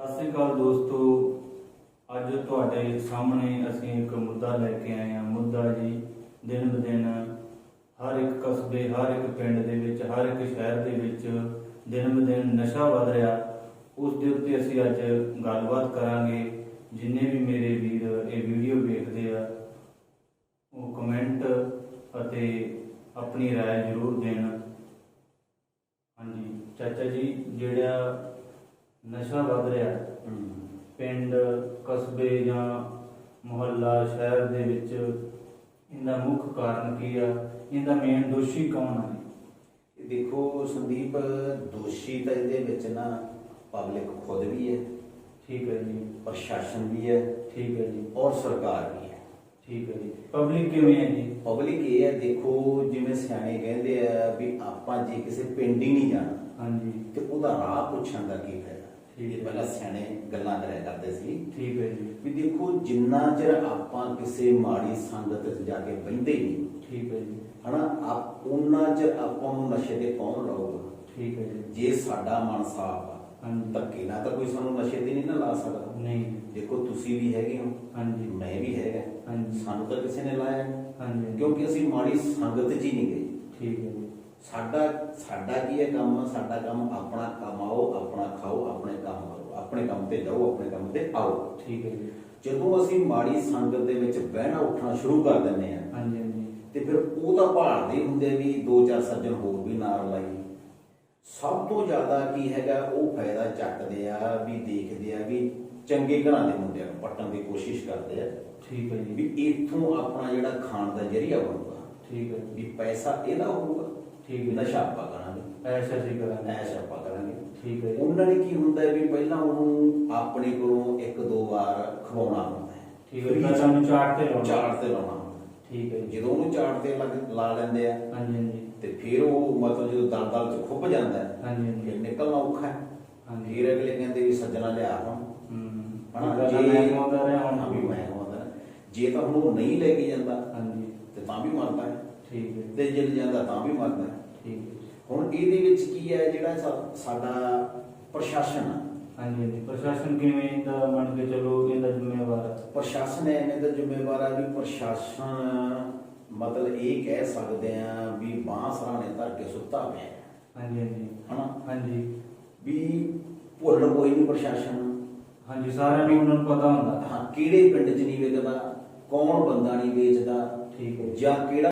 ਸਤਿ ਸ੍ਰੀ ਅਕਾਲ ਦੋਸਤੋ ਅੱਜ ਤੁਹਾਡੇ ਸਾਹਮਣੇ ਅਸੀਂ ਇੱਕ ਮੁੱਦਾ ਲੈ ਕੇ ਆਏ ਹਾਂ ਮੁੱਦਾ ਜੀ ਦਿਨ ਬ ਦਿਨ ਹਰ ਇੱਕ ਕਸਬੇ ਹਰ ਇੱਕ ਪਿੰਡ ਦੇ ਵਿੱਚ ਹਰ ਇੱਕ ਸ਼ਹਿਰ ਦੇ ਵਿੱਚ ਦਿਨ ਬ ਦਿਨ ਨਸ਼ਾ ਵੱਧ ਰਿਹਾ ਉਸ ਦੇ ਉੱਤੇ ਅਸੀਂ ਅੱਜ ਗੱਲਬਾਤ ਕਰਾਂਗੇ ਜਿੰਨੇ ਵੀ ਮੇਰੇ ਵੀਰ ਇਹ ਵੀਡੀਓ ਵੇਖਦੇ ਆ ਉਹ ਕਮੈਂਟ ਅਤੇ ਆਪਣੀ رائے ਜ਼ਰੂਰ ਦੇਣ ਹਾਂਜੀ ਚਾਚਾ ਜੀ ਜਿਹੜਾ ਨਸ਼ਾ ਵੱਧ ਰਿਹਾ। ਪਿੰਡ ਕਸਬੇ ਜਾਂ ਮੁਹੱਲਾ ਸ਼ਹਿਰ ਦੇ ਵਿੱਚ ਇਹਦਾ ਮੁੱਖ ਕਾਰਨ ਕੀ ਆ? ਇਹਦਾ ਮੇਨ ਦੋਸ਼ੀ ਕੌਣ ਹੈ ਇਹ ਦੇਖੋ ਸੰਦੀਪ ਦੋਸ਼ੀ ਤਾਂ ਇਹਦੇ ਵਿੱਚ ਨਾ ਪਬਲਿਕ ਖੁਦ ਵੀ ਹੈ। ਠੀਕ ਹੈ ਜੀ। ਪ੍ਰਸ਼ਾਸਨ ਵੀ ਹੈ। ਠੀਕ ਹੈ ਜੀ। ਔਰ ਸਰਕਾਰ ਵੀ ਹੈ। ਠੀਕ ਹੈ ਜੀ। ਪਬਲਿਕ ਕਿਵੇਂ ਹੈ ਜੀ? ਪਬਲਿਕ ਇਹ ਹੈ ਦੇਖੋ ਜਿਵੇਂ ਸਿਆਣੇ ਕਹਿੰਦੇ ਆ ਵੀ ਆਪਾਂ ਜੇ ਕਿਸੇ ਪਿੰਡ ਹੀ ਨਹੀਂ ਜਾਣਾ ਹਾਂਜੀ। ਤੇ ਉਹਦਾ ਰਾਹ ਪੁੱਛਣ ਦਾ ਕੀ ਫਾਇਦਾ? ਠੀਕ ਇਹ ਹੈ। ਪਹਿਲਾਂ ਸਿਆਣੇ ਗੱਲਾਂ ਕਰਿਆ ਕਰਦੇ ਸੀ। ਠੀਕ ਹੈ ਜੀ। ਵੀ ਦੇਖੋ ਜਿੰਨਾ ਚਿਰ ਆਪਾਂ ਕਿਸੇ ਮਾੜੀ ਸੰਗਤ 'ਚ ਜਾ ਕੇ ਬਹਿੰਦੇ ਨਹੀਂ ਠੀਕ ਹੈ ਜੀ। ਹਨਾ ਆਪ ਉਹਨਾਂ ਚਿਰ ਆਪਾਂ ਨੂੰ ਨਸ਼ੇ ਤੇ ਕੌਣ ਲਾਊਗਾ? ਠੀਕ ਹੈ ਜੀ। ਜੇ ਸਾਡਾ ਮਨ ਸਾਫ਼ ਆ ਹਾਂਜੀ। ਧੱਕੇ ਨਾਲ ਤਾਂ ਕੋਈ ਸਾਨੂੰ ਨਸ਼ੇ ਤੇ ਨਹੀਂ ਨਾ ਲਾ ਸਕਦਾ। ਨਹੀਂ। ਦੇਖੋ ਤੁਸੀਂ ਵੀ ਹੈਗੇ ਹੋ। ਹਾਂਜੀ। ਮੈਂ ਵੀ ਹੈਗਾ। ਹਾਂਜੀ। ਸਾਨੂੰ ਤਾਂ ਕਿਸੇ ਨੇ ਲਾਇਆ। ਨਹੀਂ ਹਾਂਜੀ। ਕਿਉਂਕਿ ਅਸੀਂ ਮਾੜੀ ਸੰਗਤ 'ਚ ਹੀ ਨਹੀਂ ਗਏ। ਠੀਕ ਹੈ ਜੀ। ਸਾਡਾ ਸਾਡਾ ਕੀ ਹੈ ਕੰਮ? ਸਾਡਾ ਕੰਮ ਆਪਣਾ ਕਮਾਓ ਆਪਣਾ ਖਾਓ ਆਪਣੇ ਕੰਮ ਕਰੋ। ਆਪਣੇ ਕੰਮ ਤੇ ਜਾਓ ਆਪਣੇ ਕੰਮ ਤੇ ਆਓ। ਠੀਕ ਹੈ ਜੀ। ਜਦੋਂ ਅਸੀਂ ਮਾੜੀ ਸੰਗਤ ਦੇ ਵਿੱਚ ਬਹਿਣਾ ਉੱਠਣਾ ਸ਼ੁਰੂ ਕਰ ਦਿੰਦੇ ਆ ਹਾਂਜੀ ਹਾਂਜੀ। ਤੇ ਫਿਰ ਉਹ ਤਾਂ ਭਾਲਦੇ ਹੁੰਦੇ ਵੀ ਦੋ ਚਾਰ ਸੱਜਣ ਹੋਰ ਵੀ ਨਾਲ ਲਾਈ। ਸਭ ਤੋਂ ਜ਼ਿਆਦਾ ਕੀ ਹੈਗਾ ਉਹ ਫਾਇਦਾ ਚੱਕਦੇ ਆ ਵੀ ਦੇਖਦੇ ਆ ਵੀ ਚੰਗੇ ਘਰਾਂ ਦੇ ਮੁੰਡਿਆਂ ਨੂੰ ਪੱਟਣ ਦੀ ਕੋਸ਼ਿਸ਼ ਕਰਦੇ ਆ। ਠੀਕ ਹੈ ਜੀ। ਵੀ ਇੱਥੋਂ ਆਪਣਾ ਜਿਹੜਾ ਖਾਣ ਦਾ ਜਰੀਆ ਬਣੂਗਾ ਠੀਕ ਹੈ ਵੀ ਪੈਸਾ ਇਹਦਾ ਹੋਊਗਾ। ਠੀਕ ਹੈ। ਨਸ਼ਾ ਆਪਾਂ ਕਰਾਂਗੇ। ਐਸਾ ਜੀ ਕਰਾਂਗੇ। ਐਸ਼ ਆਪਾਂ ਕਰਾਂਗੇ। ਠੀਕ ਹੈ ਜੀ। ਉਹਨਾਂ ਨੇ ਕੀ ਹੁੰਦਾ ਹੈ ਵੀ ਪਹਿਲਾਂ ਉਹਨੂੰ ਆਪਣੇ ਕੋਲੋਂ ਇੱਕ ਦੋ ਵਾਰ ਖਵਾਉਣਾ ਹੁੰਦਾ ਹੈ। ਠੀਕ ਹੈ ਪਹਿਲਾਂ ਉਹਨੂੰ ਚਾਟ ਤੇ ਲਾਉਣਾ। ਚਾਰ ਤੇ ਲਾਉਣਾ ਹੁੰਦਾ ਹੈ। ਠੀਕ ਹੈ ਜੀ। ਜਦੋਂ ਉਹਨੂੰ ਚਾਰ ਤੇ ਲੱਗ- ਲਾ ਲੈਂਦੇ ਆ ਹਾਂਜੀ ਹਾਂਜੀ। ਤੇ ਫਿਰ ਉਹ ਮਤਲਬ ਜਦੋਂ ਦਲ ਦਲ ਚ ਖੁੱਭ ਜਾਂਦਾ ਹੈ ਹਾਂਜੀ ਹਾਂਜੀ। ਫਿਰ ਨਿਕਲਣਾ ਔਖਾ ਹੈ। ਹਾਂਜੀ। ਫਿਰ ਅਗਲੇ ਕਹਿੰਦੇ ਵੀ ਸੱਜਣਾ ਲਿਆ ਹੁਣ ਹੂੰ ਹਨਾ ਜੇ ਮੈਂ ਕਮਾਉਂਦਾ ਰਿਹਾ ਹਾਂ ਹੁਣ ਵੀ ਮੈਂ ਕਮਾਉਂਦਾ ਜੇ ਤਾਂ ਹੁਣ ਉਹ ਨਹੀਂ ਲੈ ਕੇ ਜਾਂਦਾ ਹਾਂਜੀ। ਤੇ ਤਾਂ ਵੀ ਮਰਦਾ ਹੈ। ਠੀਕ ਹੈ ਤੇ ਜੇ ਜਾਂਦਾ ਤਾਂ ਵੀ ਮਰਦਾ ਹੈ। ਠੀਕ ਹੈ ਹੁਣ ਇਹਦੇ ਵਿੱਚ ਕੀ ਹੈ ਜਿਹੜਾ ਸਾ- ਸਾਡਾ ਪ੍ਰਸ਼ਾਸਨ ਆ? ਹਾਂਜੀ ਹਾਂਜੀ। ਪ੍ਰਸ਼ਾਸਨ ਕਿਵੇਂ ਇਹਦਾ ਮੰਨ ਕੇ ਚਲੋ ਇਹਦਾ ਜ਼ਿੰਮੇਵਾਰ ਹੈ ਪ੍ਰਸ਼ਾਸਨ ਐਵੇਂ ਦਾ ਜ਼ਿੰਮੇਵਾਰ ਆ ਵੀ ਪ੍ਰਸ਼ਾਸਨ ਮਤਲਬ ਇਹ ਕਹਿ ਸਕਦੇ ਆ ਵੀ ਬਾਂਹ ਸਰਾਣੇ ਧਰ ਕੇ ਸੁੱਤਾ ਪਿਆ ਹੈ। ਹਾਂਜੀ ਹਾਂਜੀ। ਹਨਾ? ਹਾਂਜੀ। ਵੀ ਭੁੱਲ ਕੋਈ ਨਹੀਂ ਪ੍ਰਸ਼ਾਸਨ। ਨੂੰ। ਹਾਂਜੀ ਸਾਰਿਆਂ ਨੂੰ ਉਹਨਾਂ ਨੂੰ ਪਤਾ ਹੁੰਦਾ। ਹਾਂ ਕਿਹੜੇ ਪਿੰਡ 'ਚ ਨਹੀਂ ਵੇਚਦਾ ਕੌਣ ਬੰਦਾ ਨਹੀਂ ਵੇਚਦਾ ਠੀਕ ਹੈ ਜਾਂ ਕਿਹੜਾ